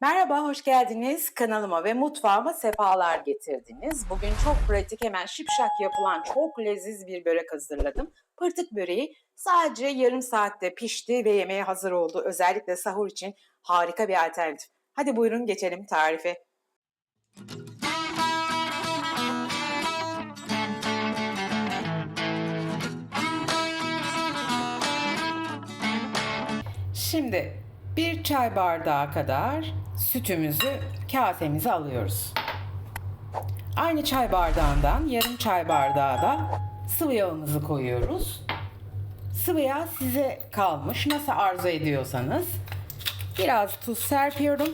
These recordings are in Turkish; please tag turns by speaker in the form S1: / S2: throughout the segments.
S1: Merhaba, hoş geldiniz. Kanalıma ve mutfağıma sefalar getirdiniz. Bugün çok pratik, hemen şipşak yapılan çok leziz bir börek hazırladım. Pırtık böreği sadece yarım saatte pişti ve yemeğe hazır oldu. Özellikle sahur için harika bir alternatif. Hadi buyurun geçelim tarife. Şimdi bir çay bardağı kadar sütümüzü kasemize alıyoruz. Aynı çay bardağından yarım çay bardağı da sıvı yağımızı koyuyoruz. Sıvı yağ size kalmış nasıl arzu ediyorsanız. Biraz tuz serpiyorum.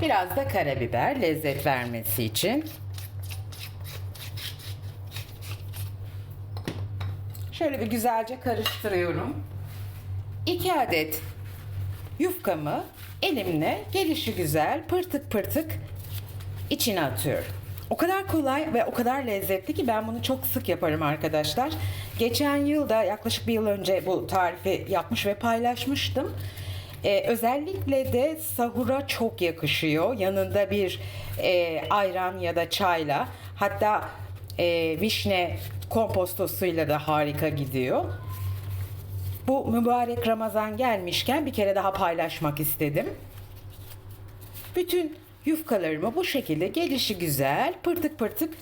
S1: Biraz da karabiber lezzet vermesi için. Şöyle bir güzelce karıştırıyorum. 2 adet yufkamı elimle gelişi güzel pırtık pırtık içine atıyorum. O kadar kolay ve o kadar lezzetli ki ben bunu çok sık yaparım arkadaşlar. Geçen yılda yaklaşık bir yıl önce bu tarifi yapmış ve paylaşmıştım. Ee, özellikle de sahura çok yakışıyor. Yanında bir e, ayran ya da çayla hatta e, vişne kompostosuyla da harika gidiyor. Bu mübarek Ramazan gelmişken bir kere daha paylaşmak istedim. Bütün yufkalarımı bu şekilde gelişi güzel pırtık pırtık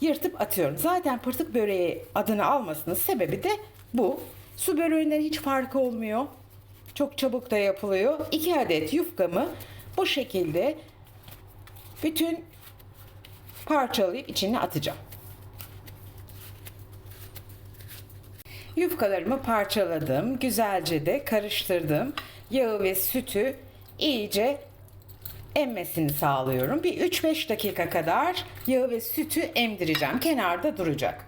S1: yırtıp atıyorum. Zaten pırtık böreği adını almasının sebebi de bu. Su böreğinden hiç farkı olmuyor. Çok çabuk da yapılıyor. 2 adet yufkamı bu şekilde bütün parçalayıp içine atacağım. Yufkalarımı parçaladım. Güzelce de karıştırdım. Yağı ve sütü iyice emmesini sağlıyorum. Bir 3-5 dakika kadar yağı ve sütü emdireceğim. Kenarda duracak.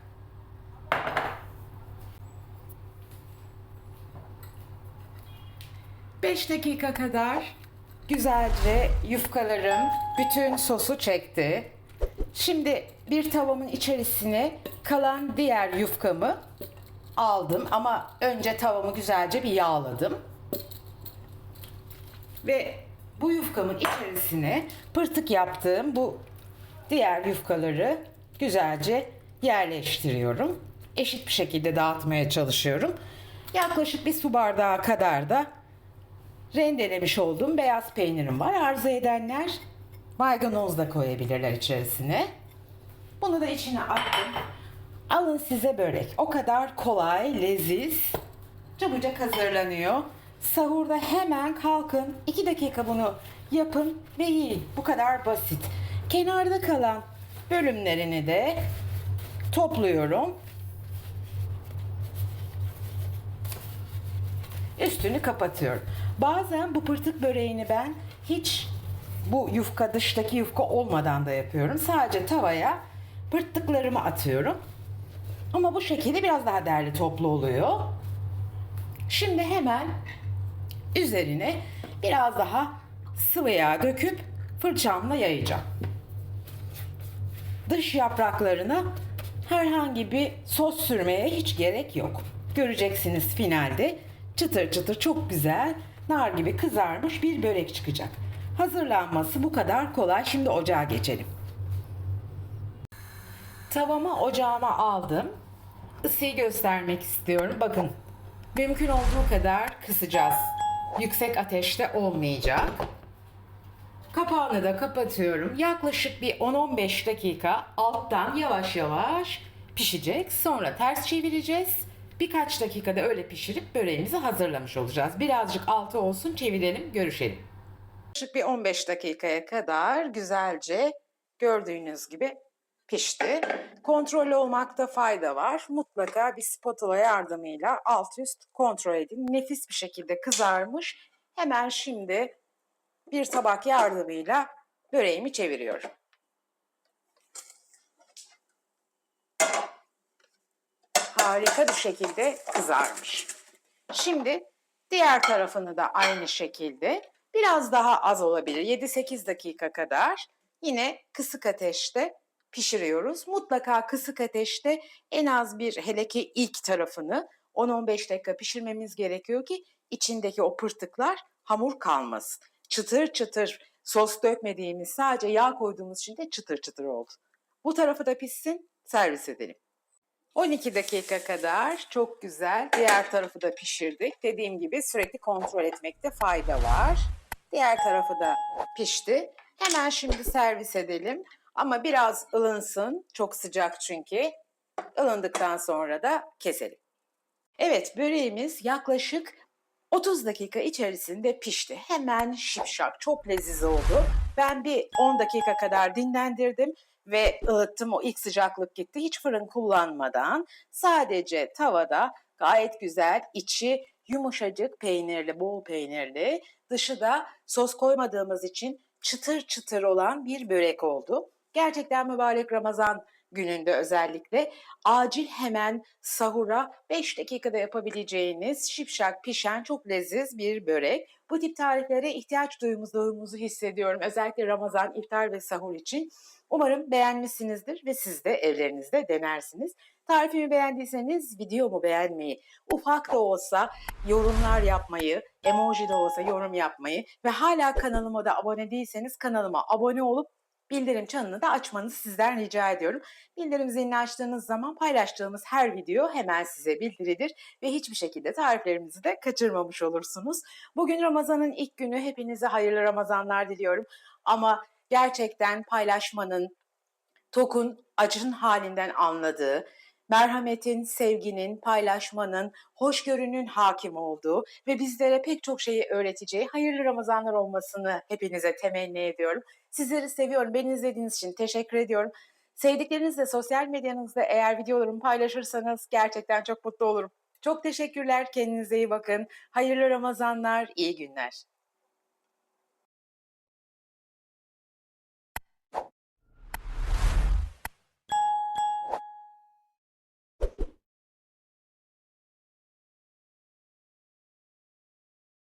S1: Beş dakika kadar güzelce yufkalarım bütün sosu çekti. Şimdi bir tavamın içerisine kalan diğer yufkamı aldım ama önce tavamı güzelce bir yağladım. Ve bu yufkamın içerisine pırtık yaptığım bu diğer yufkaları güzelce yerleştiriyorum. Eşit bir şekilde dağıtmaya çalışıyorum. Yaklaşık bir su bardağı kadar da rendelemiş olduğum beyaz peynirim var. Arzu edenler maydanoz da koyabilirler içerisine. Bunu da içine attım. Alın size börek. O kadar kolay, leziz, çabucak hazırlanıyor. Sahurda hemen kalkın, 2 dakika bunu yapın ve yiyin. Bu kadar basit. Kenarda kalan bölümlerini de topluyorum. Üstünü kapatıyorum. Bazen bu pırtık böreğini ben hiç bu yufka dıştaki yufka olmadan da yapıyorum. Sadece tavaya pırttıklarımı atıyorum. Ama bu şekilde biraz daha değerli toplu oluyor. Şimdi hemen üzerine biraz daha sıvı yağ döküp fırçamla yayacağım. Dış yapraklarına herhangi bir sos sürmeye hiç gerek yok. Göreceksiniz finalde çıtır çıtır çok güzel nar gibi kızarmış bir börek çıkacak. Hazırlanması bu kadar kolay. Şimdi ocağa geçelim. Tavamı ocağıma aldım. Isıyı göstermek istiyorum. Bakın mümkün olduğu kadar kısacağız. Yüksek ateşte olmayacak. Kapağını da kapatıyorum. Yaklaşık bir 10-15 dakika alttan yavaş yavaş pişecek. Sonra ters çevireceğiz. Birkaç dakikada öyle pişirip böreğimizi hazırlamış olacağız. Birazcık altı olsun çevirelim, görüşelim. Yaklaşık bir 15 dakikaya kadar güzelce gördüğünüz gibi pişti. Kontrol olmakta fayda var. Mutlaka bir spatula yardımıyla alt üst kontrol edin. Nefis bir şekilde kızarmış. Hemen şimdi bir tabak yardımıyla böreğimi çeviriyorum. Harika bir şekilde kızarmış. Şimdi diğer tarafını da aynı şekilde biraz daha az olabilir. 7-8 dakika kadar yine kısık ateşte pişiriyoruz. Mutlaka kısık ateşte en az bir hele ki ilk tarafını
S2: 10-15 dakika pişirmemiz gerekiyor ki içindeki o pırtıklar hamur kalmasın. Çıtır çıtır sos dökmediğimiz sadece yağ koyduğumuz için de çıtır çıtır oldu. Bu tarafı da pişsin servis edelim. 12 dakika kadar çok güzel. Diğer tarafı da pişirdik. Dediğim gibi sürekli kontrol etmekte fayda var. Diğer tarafı da pişti. Hemen şimdi servis edelim. Ama biraz ılınsın. Çok sıcak çünkü. Ilındıktan sonra da keselim. Evet böreğimiz yaklaşık 30 dakika içerisinde pişti. Hemen şipşak çok leziz oldu. Ben bir 10 dakika kadar dinlendirdim ve ılıttım o ilk sıcaklık gitti. Hiç fırın kullanmadan sadece tavada gayet güzel içi yumuşacık peynirli, bol peynirli, dışı da sos koymadığımız için çıtır çıtır olan bir börek oldu. Gerçekten mübarek Ramazan gününde özellikle acil hemen sahura 5 dakikada yapabileceğiniz şipşak pişen çok leziz bir börek. Bu tip tariflere ihtiyaç duyduğumuzu hissediyorum. Özellikle Ramazan iftar ve sahur için. Umarım beğenmişsinizdir ve siz de evlerinizde denersiniz. Tarifimi beğendiyseniz videomu beğenmeyi, ufak da olsa yorumlar yapmayı, emoji de olsa yorum yapmayı ve hala kanalıma da abone değilseniz kanalıma abone olup bildirim çanını da açmanızı sizden rica ediyorum. Bildirim zilini açtığınız zaman paylaştığımız her video hemen size bildirilir ve hiçbir şekilde tariflerimizi de kaçırmamış olursunuz. Bugün Ramazan'ın ilk günü hepinize hayırlı Ramazanlar diliyorum. Ama gerçekten paylaşmanın, TOK'un acın halinden anladığı, merhametin, sevginin, paylaşmanın, hoşgörünün hakim olduğu ve bizlere pek çok şeyi öğreteceği hayırlı Ramazanlar olmasını hepinize temenni ediyorum. Sizleri seviyorum. Beni izlediğiniz için teşekkür ediyorum. Sevdiklerinizle sosyal medyanızda eğer videolarımı paylaşırsanız gerçekten çok mutlu olurum. Çok teşekkürler. Kendinize iyi bakın. Hayırlı Ramazanlar, iyi günler.